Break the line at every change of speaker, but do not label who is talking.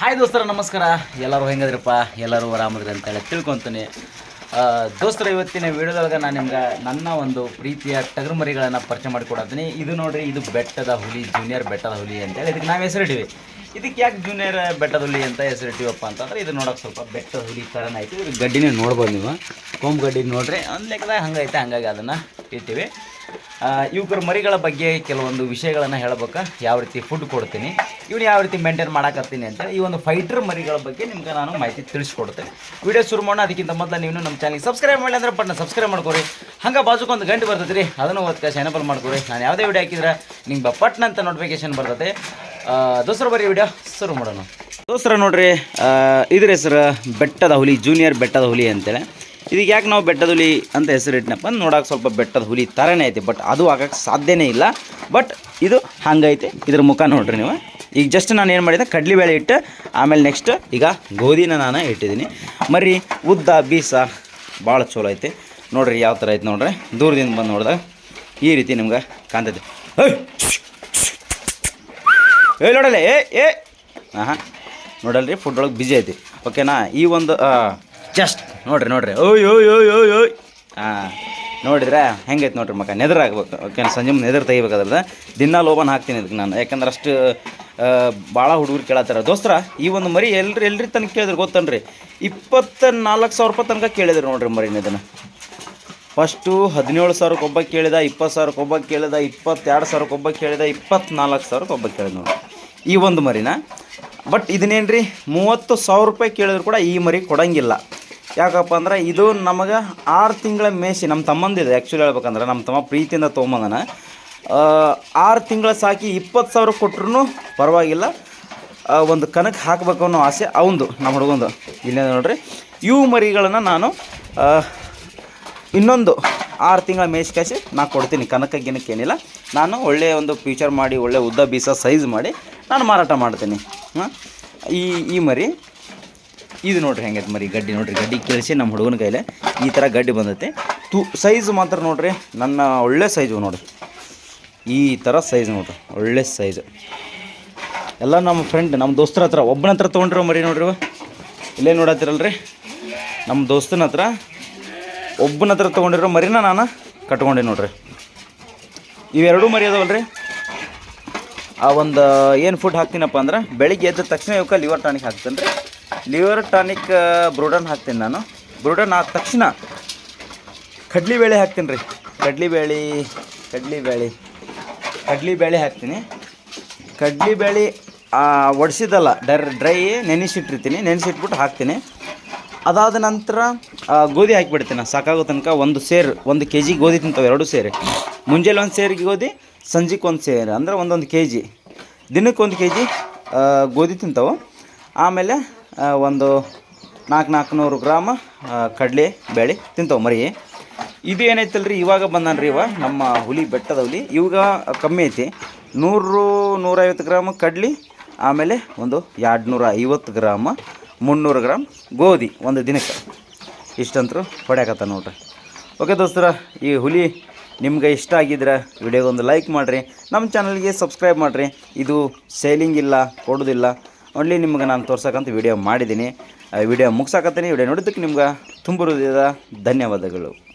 Hi ದೋಸ್ತರ, ನಮಸ್ಕಾರ. ಎಲ್ಲರೂ ಹೆಂಗದ್ರಪ್ಪ? ಎಲ್ಲರೂ ಆರಾಮದ್ರಿ ಅಂತೇಳಿ ತಿಳ್ಕೊತೀನಿ. ದೋಸ್ತರ, ಇವತ್ತಿನ ವಿಡಿಯೋದೊಳಗೆ ನಾನು ನಿಮ್ಗೆ ನನ್ನ ಒಂದು ಪ್ರೀತಿಯ ಟಗರು ಮರಿಗಳನ್ನು ಪರಿಚಯ ಮಾಡಿಕೊಡತ್ತೀನಿ. ಇದು ನೋಡ್ರಿ, ಇದು ಬೆಟ್ಟದ ಹುಲಿ ಜೂನಿಯರ್ ಬೆಟ್ಟದ ಹುಲಿ ಅಂತೇಳಿ ಇದಕ್ಕೆ ನಾವು ಹೆಸರಿಟ್ಟಿವಿ. ಇದಕ್ಕೆ ಯಾಕೆ ಜೂನಿಯರ್ ಬೆಟ್ಟದ ಹುಲಿ ಅಂತ ಹೆಸರಿಟ್ಟಿವಪ್ಪ ಅಂತಂದ್ರೆ, ಇದು ನೋಡೋಕೆ ಸ್ವಲ್ಪ ಬೆಟ್ಟದ ಹುಲಿ ಥರನ ಐತಿ. ಇದ್ರ ಗಡ್ಡಿನೇ ನೋಡ್ಬೋದು ನೀವು. ಕೋಮ್ ಗಡ್ಡಿ ನೋಡ್ರಿ, ಒಂದು ಲೆಕ್ಕದಾಗ ಹಂಗೈತೆ, ಹಂಗಾಗಿ ಅದನ್ನು ಇಟ್ಟಿವಿ. ಇವ್ರ ಮರಿಗಳ ಬಗ್ಗೆ ಕೆಲವೊಂದು ವಿಷಯಗಳನ್ನು ಹೇಳ್ಬೇಕಾ. ಯಾವ ರೀತಿ ಫುಡ್ ಕೊಡ್ತೀನಿ, ಇವ್ನು ಯಾವ ರೀತಿ ಮೇಂಟೈನ್ ಮಾಡಾಕತ್ತೀನಿ ಅಂತ ಈ ಒಂದು ಫೈಟರ್ ಮರಿಗಳ ಬಗ್ಗೆ ನಿಮ್ಗೆ ನಾನು ಮಾಹಿತಿ ತಿಳಿಸ್ಕೊಡ್ತೇನೆ. ವಿಡಿಯೋ ಶುರು ಮಾಡೋಣ, ಅದಕ್ಕಿಂತ ಮೊದಲು ನೀವು ನಮ್ಮ ಚಾನಲ್ಗೆ ಸಬ್ಸ್ಕ್ರೈಬ್ ಮಾಡಿ ಅಂದ್ರೆ ಪಟ್ನ ಸಬ್ಸ್ಕ್ರೈಬ್ ಮಾಡ್ಕೊರಿ ಹಂಗೆ ಬಾಜುಕೊಂದು ಗಂಟೆ ಬರ್ತೈತೆ ರೀ ಅದನ್ನು ಓದ್ಕ ಎನಬಲ್ ಮಾಡ್ಕೊರಿ ನಾನು ಯಾವುದೇ ವಿಡಿಯೋ ಹಾಕಿದ್ರೆ ನಿಮ್ಗೆ ಪಟ್ನ ಅಂತ ನೋಟಿಫಿಕೇಶನ್ ಬರ್ತದೆ ದೋಸ್ರ ಬರೀ ವಿಡಿಯೋ ಶುರು ಮಾಡೋಣ. ದೋಸ್ರ ನೋಡ್ರಿ ಇದ್ರ ಹೆಸರು ಬೆಟ್ಟದ ಹುಲಿ ಜೂನಿಯರ್ ಬೆಟ್ಟದ ಹುಲಿ ಅಂತೇಳಿ. ಇದಕ್ಕೆ ಯಾಕೆ ನಾವು ಬೆಟ್ಟದ ಹುಲಿ ಅಂತ ಹೆಸರಿಟ್ನಪ್ಪ ನೋಡೋಕೆ ಸ್ವಲ್ಪ ಬೆಟ್ಟದ ಹುಲಿ ಥರನೇ ಐತಿ. ಬಟ್ ಅದು ಆಗಕ್ಕೆ ಸಾಧ್ಯನೇ ಇಲ್ಲ. ಬಟ್ ಇದು ಹಂಗೈತೆ. ಇದ್ರ ಮುಖ ನೋಡ್ರಿ ನೀವು. ಈಗ ಜಸ್ಟ್ ನಾನು ಏನು ಮಾಡಿದೆ? ಕಡ್ಲಿ ಬೇಳೆ ಇಟ್ಟು ಆಮೇಲೆ ನೆಕ್ಸ್ಟ್ ಈಗ ಗೋಧಿನ ನಾನು ಇಟ್ಟಿದ್ದೀನಿ. ಮರಿ, ಉದ್ದ, ಬೀಸ ಭಾಳ ಚಲೋ ಐತಿ. ನೋಡ್ರಿ ಯಾವ ಥರ ಐತೆ ನೋಡ್ರಿ. ದೂರದಿಂದ ಬಂದು ನೋಡಿದಾಗ ಈ ರೀತಿ ನಿಮ್ಗೆ ಕಾಣ್ತೈತೆ. ಏಯ್! ನೋಡಲ್ಲ ಏ ಏ ಹಾಂ ನೋಡಲ್ರಿ ಫುಡ್ ಒಳಗೆ ಬಿಜಿ ಐತಿ. ಓಕೆನಾ ಈ ಒಂದು ಜಸ್ಟ್ ನೋಡ್ರಿ ನೋಡ್ರಿ. ಓಯ್ ಓಯ್ ಓಯ್ ಓಯ್ ಓಯ್. ಹಾಂ ನೋಡಿದ್ರೆ ಹೆಂಗೈತೆ ನೋಡ್ರಿ ಮಕ್ಕ, ನೆದರ್ ಆಗ್ಬೇಕು. ಓಕೆ ಸಂಜೆ ನೆದರ್ ತೆಗಿಬೇಕಾದ್ರೆ ದಿನ ಲೋಬನ್ ಹಾಕ್ತೀನಿ ಇದಕ್ಕೆ ನಾನು. ಯಾಕಂದ್ರೆ ಅಷ್ಟು ಭಾಳ ಹುಡುಗರು ಕೇಳತ್ತಾರ. ದೋಸ್ತರ, ಈ ಒಂದು ಮರಿ ಎಲ್ರಿ ಎಲ್ರಿ ತನಕ ಕೇಳಿದ್ರು ಗೊತ್ತನ್ರಿ? ಇಪ್ಪತ್ತ ನಾಲ್ಕು ಸಾವಿರ ರೂಪಾಯಿ ತನಕ ಕೇಳಿದ್ರು ನೋಡ್ರಿ ಮರಿನ ಇದನ್ನು. ಫಸ್ಟು ಹದಿನೇಳು ಸಾವಿರಕ್ಕೆ ಒಬ್ಬ ಕೇಳಿದ, ಇಪ್ಪತ್ತು ಸಾವಿರಕ್ಕೆ ಒಬ್ಬ ಕೇಳಿದ, ಇಪ್ಪತ್ತೆರಡು ಸಾವಿರಕ್ಕೆ ಒಬ್ಬ ಕೇಳಿದ, ಇಪ್ಪತ್ನಾಲ್ಕು ಸಾವಿರಕ್ಕೆ ಒಬ್ಬ ಕೇಳಿದ ನೋಡಿ ಈ ಒಂದು ಮರಿನ. ಬಟ್ ಇದನ್ನೇನು ರೀ ಮೂವತ್ತು ಸಾವಿರ ರೂಪಾಯಿ ಕೇಳಿದ್ರು ಕೂಡ ಈ ಮರಿ ಕೊಡಂಗಿಲ್ಲ. ಯಾಕಪ್ಪ ಅಂದ್ರೆ ಇದು ನಮಗೆ ಆರು ತಿಂಗಳ ಮೇಸಿ ನಮ್ಮ ತಮ್ಮಂದಿದೆ ಆ್ಯಕ್ಚುಲಿ ಹೇಳ್ಬೇಕಂದ್ರೆ ನಮ್ಮ ತಮ್ಮ ಪ್ರೀತಿಯಿಂದ ತೊಗೊಂಬಂದನ. ಆರು ತಿಂಗಳ ಸಾಕಿ ಇಪ್ಪತ್ತು ಸಾವಿರ ಕೊಟ್ರು ಪರವಾಗಿಲ್ಲ. ಒಂದು ಕನಕ್ಕೆ ಹಾಕಬೇಕು ಅನ್ನೋ ಆಸೆ ಅವಂದು ನಮ್ಮ ಹುಡುಗಂದು. ಇಲ್ಲೇ ನೋಡ್ರಿ? ಇವು ಮರಿಗಳನ್ನು ನಾನು ಇನ್ನೊಂದು ಆರು ತಿಂಗಳ ಮೇಯ್ಸ್ಕಾಸಿ ನಾ ಕೊಡ್ತೀನಿ, ಕನಕ ಗಿನಕ್ಕೇನಿಲ್ಲ ನಾನು ಒಳ್ಳೆಯ ಒಂದು ಫ್ಯೂಚರ್ ಮಾಡಿ, ಒಳ್ಳೆ ಉದ್ದ ಬೀಸ ಸೈಜ್ ಮಾಡಿ, ನಾನು ಮಾರಾಟ ಮಾಡ್ತೀನಿ. ಈ ಈ ಮರಿ ಇದು ನೋಡ್ರಿ ಹೆಂಗೈತೆ ಮರಿ ಗಡ್ಡಿ ನೋಡ್ರಿ, ಗಡ್ಡಿ ಕೇಳಿಸಿ ನಮ್ಮ ಹುಡುಗನ ಕೈಲೇ ಈ ಥರ ಗಡ್ಡಿ ಬಂದೈತೆ. ತು ಸೈಜ್ ಮಾತ್ರ ನೋಡ್ರಿ, ನನ್ನ ಒಳ್ಳೆ ಸೈಜು ನೋಡ್ರಿ. ಈ ಥರ ಸೈಜ್ ನೋಡ್ರಿ, ಒಳ್ಳೆ ಸೈಜ್ ಎಲ್ಲ ನಮ್ಮ ಫ್ರೆಂಡ್ ನಮ್ಮ ದೋಸ್ತರ ಹತ್ರ, ಒಬ್ಬನ ಹತ್ರ ತೊಗೊಂಡಿರೋ ಮರಿ ನೋಡ್ರಿ. ಇಲ್ಲೇ ನೋಡತ್ತಿರಲ್ರಿ. ನಮ್ಮ ದೋಸ್ತನ ಹತ್ರ, ಒಬ್ಬನ ಹತ್ರ ತೊಗೊಂಡಿರೋ ಮರಿನ ನಾನು ಕಟ್ಕೊಂಡೆ ನೋಡ್ರಿ. ಇವೆರಡೂ ಮರಿ ಅದಾವಲ್ರಿ. ಆ ಒಂದು, ಏನು ಫುಡ್ ಹಾಕ್ತೀನಪ್ಪ ಅಂದ್ರೆ, ಬೆಳಿಗ್ಗೆ ಎದ್ದ ತಕ್ಷಣ ಇವಕ್ಕೆ ಲಿವರ್ ಟಾನಿಕ್ ಹಾಕ್ತೇನೆ ರೀ ಲಿವರ್ ಟಾನಿಕ್ ಬ್ರೂಡನ್ ಹಾಕ್ತೀನಿ ನಾನು. ಬ್ರೂಡನ್ ಆದ ತಕ್ಷಣ ಕಡ್ಲಿ ಬೇಳೆ ಹಾಕ್ತೀನಿ ರೀ. ಕಡ್ಲಿ ಬೇಳೆ ಕಡ್ಲಿ ಬೇಳೆ ಕಡ್ಲಿ ಬೇಳೆ ಹಾಕ್ತೀನಿ. ಕಡ್ಲಿ ಬೇಳೆ ಒಡಿಸಿದಲ್ಲ, ಡರ್, ಡ್ರೈ, ನೆನೆಸಿಟ್ಟಿರ್ತೀನಿ. ನೆನೆಸಿಟ್ಬಿಟ್ಟು ಹಾಕ್ತೀನಿ. ಅದಾದ ನಂತರ ಗೋಧಿ ಹಾಕಿಬಿಡ್ತೀನಿ ಸಾಕಾಗೋ ತನಕ ಒಂದು ಸೇರು, ಒಂದು ಕೆ ಜಿ ಗೋಧಿ ತಿಂತಾವೆ, ಎರಡು ಸೇರಿ. ಮುಂಜಾನೆ ಒಂದು ಸೇರಿಗೆ ಗೋಧಿ, ಸಂಜೆಗೆ ಒಂದು ಸೇರು. ಅಂದ್ರೆ ಒಂದೊಂದು ಕೆ ಜಿ ದಿನಕ್ಕೆ ಒಂದು ಕೆ ಜಿ ಗೋಧಿ ತಿಂತಾವೆ. ಆಮೇಲೆ ಒಂದು ನಾಲ್ಕು ನಾಲ್ಕುನೂರು ಗ್ರಾಮ ಕಡಲೆ ಬೇಳೆ ತಿಂತಾವೆ ಮರಿ. ಇದು ರೀ ಇವಾಗ ಬಂದಾನ್ರಿ ಇವ, ನಮ್ಮ ಹುಲಿ, ಬೆಟ್ಟದ ಹುಲಿ. ಇವಾಗ ಕಮ್ಮಿ ಐತಿ. ನೂರು ನೂರೈವತ್ತು ಗ್ರಾಮ್ ಕಡ್ಲಿ, ಆಮೇಲೆ ಒಂದು ಎರಡು ನೂರ ಐವತ್ತು ಗ್ರಾಮ, ಮುನ್ನೂರು ಗ್ರಾಮ್ ಗೋಧಿ ಒಂದು ದಿನಕ್ಕೆ. ಇಷ್ಟಂತರೂ ಹೊಡ್ಯಾಕತ್ತ ನೋಡ್ರಿ. ಓಕೆ ದೋಸ್ತರ, ಈ ಹುಲಿ ನಿಮ್ಗೆ ಇಷ್ಟ ಆಗಿದ್ರೆ ವಿಡಿಯೋಗೊಂದು ಲೈಕ್ ಮಾಡಿರಿ. ನಮ್ಮ ಚಾನಲ್ಗೆ ಸಬ್ಸ್ಕ್ರೈಬ್ ಮಾಡಿರಿ. ಇದು ಸೇಲಿಂಗ್ ಇಲ್ಲ, ಕೊಡೋದಿಲ್ಲ. ಓನ್ಲಿ ನಿಮ್ಗೆ ನಾನು ತೋರ್ಸಕ್ಕಂತ ವಿಡಿಯೋ ಮಾಡಿದ್ದೀನಿ. ವಿಡಿಯೋ ಮುಗ್ಸಾಕತ್ತೀನಿ. ವಿಡಿಯೋ ನೋಡಿದ್ದಕ್ಕೆ ನಿಮ್ಗೆ ತುಂಬ ಧನ್ಯವಾದಗಳು.